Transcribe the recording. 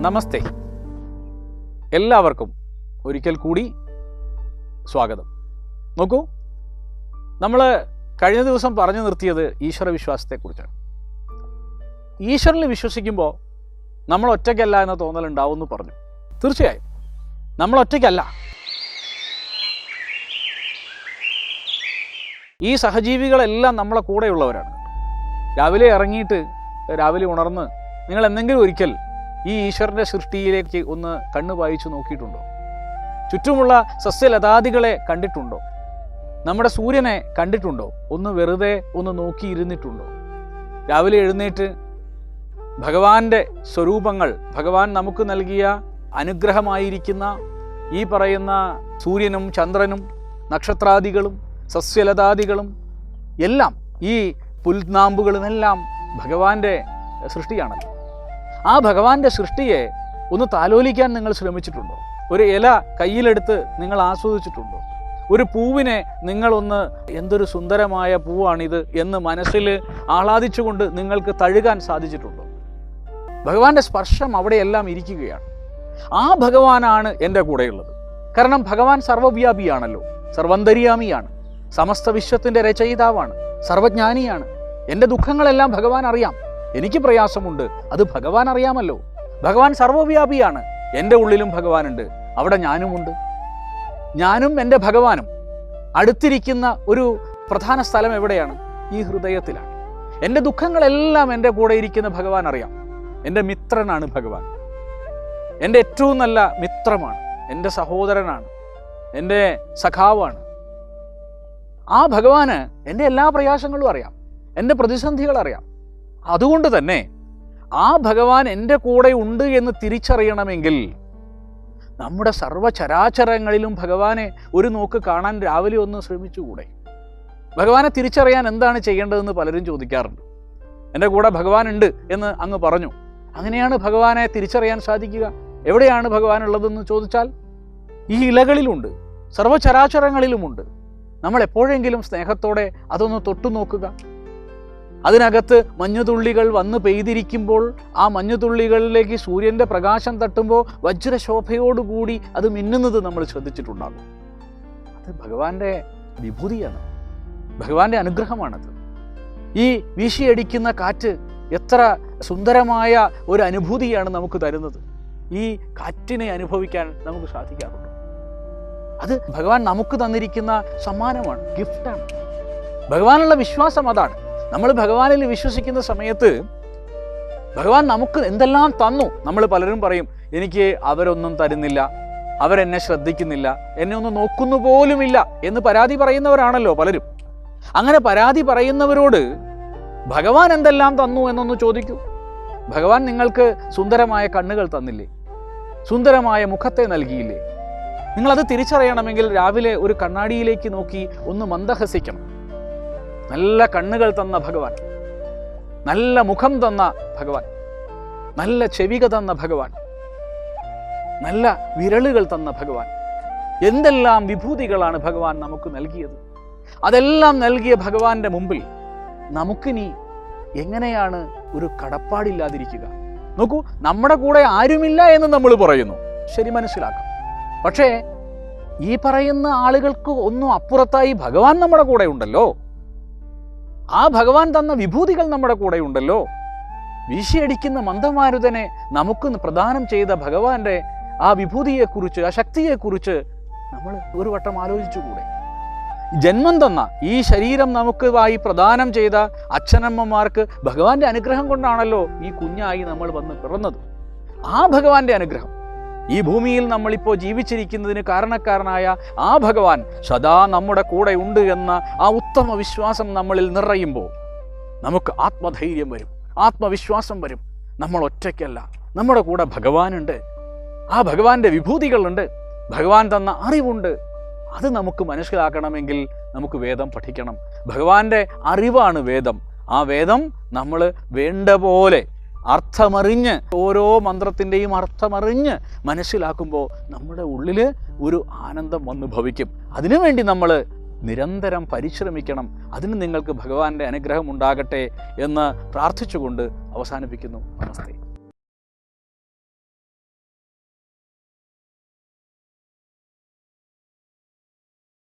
നമസ്തേ. എല്ലാവർക്കും ഒരിക്കൽ കൂടി സ്വാഗതം. നോക്കൂ നമ്മൾ കഴിഞ്ഞ ദിവസം പറഞ്ഞു നിർത്തിയത് ഈശ്വര വിശ്വാസത്തെക്കുറിച്ചാണ്. ഈശ്വരനിൽ വിശ്വസിക്കുമ്പോൾ നമ്മൾ ഒറ്റയ്ക്കല്ല എന്ന തോന്നൽ ഉണ്ടാവുമെന്ന് പറഞ്ഞു. തീർച്ചയായും നമ്മൾ ഒറ്റയ്ക്കല്ല. ഈ സഹജീവികളെല്ലാം നമ്മളെ കൂടെയുള്ളവരാണ്. രാവിലെ ഇറങ്ങിയിട്ട് രാവിലെ ഉണർന്ന് നിങ്ങൾ എന്തെങ്കിലും ഒരിക്കൽ ഈ ഈശ്വരന്റെ സൃഷ്ടിയിലേക്ക് ഒന്ന് കണ്ണു വായിച്ചു നോക്കിയിട്ടുണ്ടോ? ചുറ്റുമുള്ള സസ്യലതാദികളെ കണ്ടിട്ടുണ്ടോ? നമ്മുടെ സൂര്യനെ കണ്ടിട്ടുണ്ടോ? ഒന്ന് വെറുതെ ഒന്ന് നോക്കിയിരുന്നിട്ടുണ്ടോ? രാവിലെ എഴുന്നേറ്റ് ഭഗവാന്റെ സ്വരൂപങ്ങൾ ഭഗവാൻ നമുക്ക് നൽകിയ അനുഗ്രഹമായിരിക്കുന്ന ഈ പറയുന്ന സൂര്യനും ചന്ദ്രനും നക്ഷത്രാദികളും സസ്യലതാദികളും എല്ലാം ഈ പുൽനാമ്പുകളുമെല്ലാം ഭഗവാന്റെ സൃഷ്ടിയാണല്ലോ. ആ ഭഗവാന്റെ സൃഷ്ടിയെ ഒന്ന് താലോലിക്കാൻ നിങ്ങൾ ശ്രമിച്ചിട്ടുണ്ടോ? ഒരു ഇല കയ്യിലെടുത്ത് നിങ്ങൾ ആസ്വദിച്ചിട്ടുണ്ടോ? ഒരു പൂവിനെ നിങ്ങളൊന്ന് എന്തൊരു സുന്ദരമായ പൂവാണിത് എന്ന് മനസ്സിൽ ആഹ്ലാദിച്ചുകൊണ്ട് നിങ്ങൾക്ക് തഴുകാൻ സാധിച്ചിട്ടുണ്ടോ? ഭഗവാന്റെ സ്പർശം അവിടെയെല്ലാം ഇരിക്കുകയാണ്. ആ ഭഗവാനാണ് എന്റെ കൂടെയുള്ളത്. കാരണം ഭഗവാൻ സർവവ്യാപിയാണല്ലോ. സർവന്തര്യാമിയാണ്. സമസ്ത വിശ്വത്തിന്റെ രചയിതാവാണ്. സർവജ്ഞാനിയാണ്. എന്റെ ദുഃഖങ്ങളെല്ലാം ഭഗവാൻ അറിയാം എനിക്ക് പ്രയാസമുണ്ട്. അത് ഭഗവാൻ അറിയാമല്ലോ. ഭഗവാൻ സർവവ്യാപിയാണ്. എന്റെ ഉള്ളിലും ഭഗവാനുണ്ട്. അവിടെ ഞാനുമുണ്ട്. ഞാനും എന്റെ ഭഗവാനും അടുത്തിരിക്കുന്ന ഒരു പ്രധാന സ്ഥലം എവിടെയാണ്? ഈ ഹൃദയത്തിലാണ്. എന്റെ ദുഃഖങ്ങളെല്ലാം എന്റെ കൂടെ ഇരിക്കുന്ന ഭഗവാൻ അറിയാം. എന്റെ മിത്രനാണ് ഭഗവാൻ. എന്റെ ഏറ്റവും നല്ല മിത്രമാണ്. എന്റെ സഹോദരനാണ്. എന്റെ സഖാവാണ്. ആ ഭഗവാന് എന്റെ എല്ലാ പ്രയാസങ്ങളും അറിയാം. എന്റെ പ്രതിസന്ധികൾ അറിയാം. അതുകൊണ്ട് തന്നെ ആ ഭഗവാൻ എന്റെ കൂടെ ഉണ്ട് എന്ന് തിരിച്ചറിയണമെങ്കിൽ നമ്മുടെ സർവചരാചരങ്ങളിലും ഭഗവാനെ ഒരു നോക്ക് കാണാൻ രാവിലെ ഒന്ന് ശ്രമിച്ചുകൂടെ? ഭഗവാനെ തിരിച്ചറിയാൻ എന്താണ് ചെയ്യേണ്ടതെന്ന് പലരും ചോദിക്കാറുണ്ട്. എന്റെ കൂടെ ഭഗവാൻ ഉണ്ട് എന്ന് അങ്ങ് പറഞ്ഞു. അങ്ങനെയാണ് ഭഗവാനെ തിരിച്ചറിയാൻ സാധിക്കുക. എവിടെയാണ് ഭഗവാൻ ഉള്ളതെന്ന് ചോദിച്ചാൽ ഈ ഇലകളിലുണ്ട് സർവചരാചരങ്ങളിലുമുണ്ട്. നമ്മൾ എപ്പോഴെങ്കിലും സ്നേഹത്തോടെ അതൊന്ന് തൊട്ടു നോക്കുക അതിനകത്ത് മഞ്ഞുതുള്ളികൾ വന്ന് പെയ്തിരിക്കുമ്പോൾ ആ മഞ്ഞുതുള്ളികളിലേക്ക് സൂര്യന്റെ പ്രകാശം തട്ടുമ്പോൾ വജ്രശോഭയോടുകൂടി അത് മിന്നുന്നത് നമ്മൾ ശ്രദ്ധിച്ചിട്ടുണ്ടാകും. അത് ഭഗവാന്റെ വിഭൂതിയാണ്. ഭഗവാന്റെ അനുഗ്രഹമാണത്. ഈ വീശിയടിക്കുന്ന കാറ്റ് എത്ര സുന്ദരമായ ഒരു അനുഭൂതിയാണ് നമുക്ക് തരുന്നത്. ഈ കാറ്റിനെ അനുഭവിക്കാൻ നമുക്ക് സാധിക്കാറുണ്ട്. അത് ഭഗവാൻ നമുക്ക് തന്നിരിക്കുന്ന സമ്മാനമാണ് ഗിഫ്റ്റാണ് ഭഗവാനുള്ള വിശ്വാസം അതാണ്. നമ്മൾ ഭഗവാനിൽ വിശ്വസിക്കുന്ന സമയത്ത് ഭഗവാൻ നമുക്ക് എന്തെല്ലാം തന്നു? നമ്മൾ പലരും പറയും എനിക്ക് അവരൊന്നും തരുന്നില്ല അവരെന്നെ ശ്രദ്ധിക്കുന്നില്ല എന്നെ ഒന്ന് നോക്കുന്നു പോലുമില്ല എന്ന് പരാതി പറയുന്നവരാണല്ലോ പലരും. അങ്ങനെ പരാതി പറയുന്നവരോട് ഭഗവാൻ എന്തെല്ലാം തന്നു എന്നൊന്ന് ചോദിക്കൂ. ഭഗവാൻ നിങ്ങൾക്ക് സുന്ദരമായ കണ്ണുകൾ തന്നില്ലേ? സുന്ദരമായ മുഖത്തെ നൽകിയില്ലേ? നിങ്ങളത് തിരിച്ചറിയണമെങ്കിൽ രാവിലെ ഒരു കണ്ണാടിയിലേക്ക് നോക്കി ഒന്ന് മന്ദഹസിക്കണം. നല്ല കണ്ണുകൾ തന്ന ഭഗവാൻ. നല്ല മുഖം തന്ന ഭഗവാൻ. നല്ല ചെവിക തന്ന ഭഗവാൻ. നല്ല വിരലുകൾ തന്ന ഭഗവാൻ. എന്തെല്ലാം വിഭൂതികളാണ് ഭഗവാൻ നമുക്ക് നൽകിയത്? അതെല്ലാം നൽകിയ ഭഗവാന്റെ മുമ്പിൽ നമുക്കിനി എങ്ങനെയാണ് ഒരു കടപ്പാടില്ലാതിരിക്കുക? നോക്കൂ നമ്മുടെ കൂടെ ആരുമില്ല എന്ന് നമ്മൾ പറയുന്നു. ശരി മനസ്സിലാക്കാം. പക്ഷേ ഈ പറയുന്ന ആളുകൾക്ക് ഒന്നും അപ്പുറത്തായി ഭഗവാൻ നമ്മുടെ കൂടെ ഉണ്ടല്ലോ. ആ ഭഗവാൻ തന്ന വിഭൂതികൾ നമ്മുടെ കൂടെ ഉണ്ടല്ലോ വീശിയടിക്കുന്ന മന്ദമാരുതനെ നമുക്ക് പ്രദാനം ചെയ്ത ഭഗവാന്റെ ആ വിഭൂതിയെക്കുറിച്ച് ആ ശക്തിയെക്കുറിച്ച് നമ്മൾ ഒരു വട്ടം ആലോചിച്ചുകൂടെ? ജന്മം തന്ന ഈ ശരീരം നമുക്ക് ആയി പ്രദാനം ചെയ്ത അച്ഛനമ്മമാർക്ക് ഭഗവാന്റെ അനുഗ്രഹം കൊണ്ടാണല്ലോ ഈ കുഞ്ഞായി നമ്മൾ വന്ന് പിറന്നത്. ആ ഭഗവാന്റെ അനുഗ്രഹം. ഈ ഭൂമിയിൽ നമ്മളിപ്പോൾ ജീവിച്ചിരിക്കുന്നതിന് കാരണക്കാരനായ ആ ഭഗവാൻ സദാ നമ്മുടെ കൂടെ ഉണ്ട് എന്ന ആ ഉത്തമ വിശ്വാസം നമ്മളിൽ നിറയുമ്പോൾ നമുക്ക് ആത്മധൈര്യം വരും ആത്മവിശ്വാസം വരും. നമ്മൾ ഒറ്റയ്ക്കല്ല നമ്മുടെ കൂടെ ഭഗവാനുണ്ട്. ആ ഭഗവാന്റെ വിഭൂതികളുണ്ട് ഭഗവാൻ തന്ന അറിവുണ്ട്. അത് നമുക്ക് മനസ്സിലാക്കണമെങ്കിൽ നമുക്ക് വേദം പഠിക്കണം. ഭഗവാന്റെ അറിവാണ് വേദം. ആ വേദം നമ്മൾ വേണ്ട പോലെ അർത്ഥമറിഞ്ഞ് ഓരോ മന്ത്രത്തിന്റെയും അർത്ഥമറിഞ്ഞ് മനസ്സിലാക്കുമ്പോൾ നമ്മുടെ ഉള്ളിൽ ഒരു ആനന്ദം വന്നു ഭവിക്കും. അതിനുവേണ്ടി നമ്മൾ നിരന്തരം പരിശ്രമിക്കണം. അതിന് നിങ്ങൾക്ക് ഭഗവാന്റെ അനുഗ്രഹം ഉണ്ടാകട്ടെ എന്ന് പ്രാർത്ഥിച്ചുകൊണ്ട് അവസാനിപ്പിക്കുന്നു. നമസ്തേ.